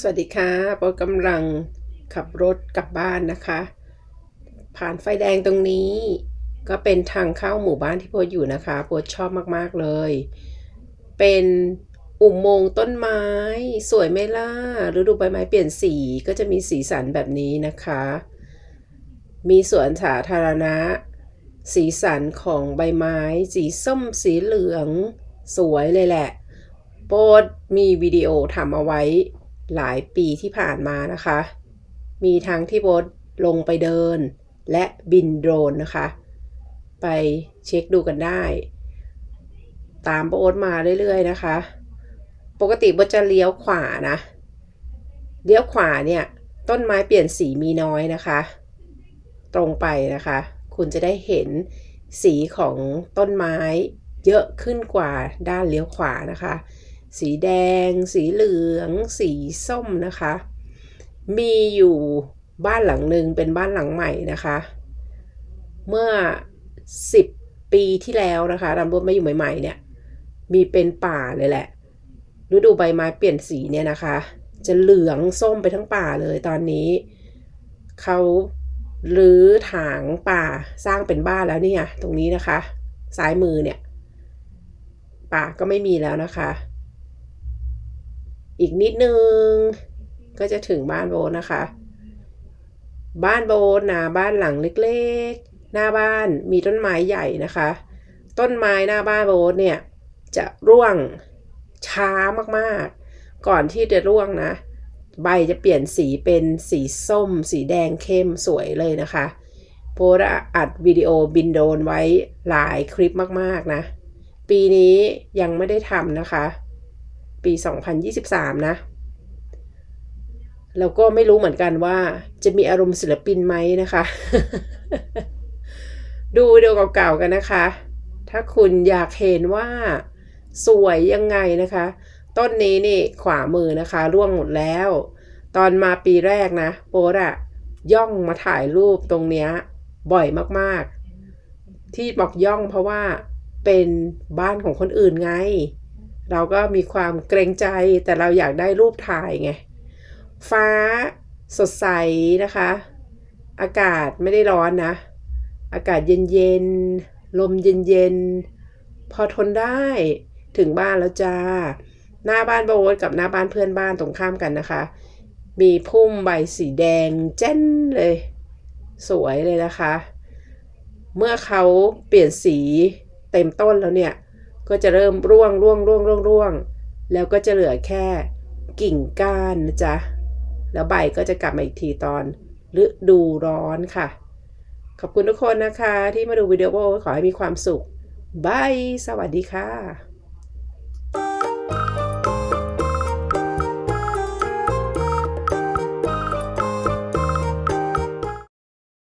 สวัสดีค่ะโปกำลังขับรถกลับบ้านนะคะ ผ่านไฟแดงตรงนี้ ก็เป็นทางเข้าหมู่บ้านที่โพสอยู่นะคะโพสชอบมากๆเลย เป็นอุโมงค์ต้นไม้ สวยไหมล่ะฤดูใบไม้เปลี่ยนสีก็จะมีสีสันแบบนี้นะคะ มีสวนสาธารณะ สีสันของใบไม้ สีส้มสีเหลือง สวยเลยแหละ โปรดมีวิดีโอทำเอาไว้ หลายปีที่ผ่านมานะคะ มีทั้งที่โบทลงไปเดิน และบินโดรนนะคะ ไปเช็คดูกันได้ ตามโบทมาเรื่อยๆนะคะ ปกติโบทจะเลี้ยวขวานะเลี้ยวขวาเนี่ยต้นไม้เปลี่ยนสีมีน้อยนะคะ ตรงไปนะคะ คุณจะได้เห็นสีของต้นไม้เยอะขึ้นกว่าด้านเลี้ยวขวานะคะ สีแดง สีเหลือง สีส้มนะคะ มีอยู่บ้านหลังหนึ่งเป็นบ้านหลังใหม่นะคะ เมื่อ 10 ปีที่แล้วนะคะรำรถมาอยู่ใหม่ๆเนี่ย มีเป็นป่าเลยแหละ ฤดูใบไม้เปลี่ยนสีเนี่ยนะคะ จะเหลืองส้มไปทั้งป่าเลยตอนนี้ เขารื้อถางป่าสร้างเป็นบ้านแล้วเนี่ย ตรงนี้นะคะ ซ้ายมือเนี่ย ป่าก็ไม่มีแล้วนะคะ อีกนิดนึง ก็จะถึงบ้านโบนะคะ บ้านโบทนะบ้านหลังเล็กๆ หน้าบ้านมีต้นไม้ใหญ่นะคะ ต้นไม้หน้าบ้านโบเนี่ยจะร่วงช้ามากๆ ก่อนที่จะร่วงนะ ใบจะเปลี่ยนสีเป็นสีส้ม สีแดงเข้มสวยเลยนะคะโพสอัดวิดีโอบินโดนไว้หลายคลิปมากๆนะ ปีนี้ยังไม่ได้ทำนะคะ ปี 2023 นะ แล้วก็ไม่รู้เหมือนกันว่าจะมีอารมณ์ศิลปินไหมนะคะ ดูวิดีโอเก่าๆกันนะคะ ถ้าคุณอยากเห็นว่าสวยยังไงนะคะ ต้นนี้นี่ขวามือนะคะร่วงหมดแล้ว ตอนมาปีแรกนะ โป๊ดอะย่องมาถ่ายรูปตรงเนี้ยบ่อยมากๆ ที่บอกย่องเพราะว่าเป็นบ้านของคนอื่นไง เราก็มีความเกรงใจแต่เราอยากได้รูปถ่ายไง ฟ้าสดใสนะคะ อากาศไม่ได้ร้อนนะ อากาศเย็นๆ ลมเย็นๆ พอทนได้ถึงบ้านแล้วจ้า หน้าบ้านโบทกับหน้าบ้านเพื่อนบ้านตรงข้ามกันนะคะ มีพุ่มใบสีแดงแจ้นเลย สวยเลยนะคะ เมื่อเขาเปลี่ยนสีเต็มต้นแล้วเนี่ย ก็จะเริ่มร่วงร่วงร่วงร่วงร่วง แล้วก็จะเหลือแค่กิ่งก้านนะจ๊ะ แล้วใบก็จะกลับมาอีกทีตอนฤดูร้อนค่ะ ขอบคุณทุกคนนะคะที่มาดูวิดีโอขอให้มีความสุขบาย สวัสดีค่ะ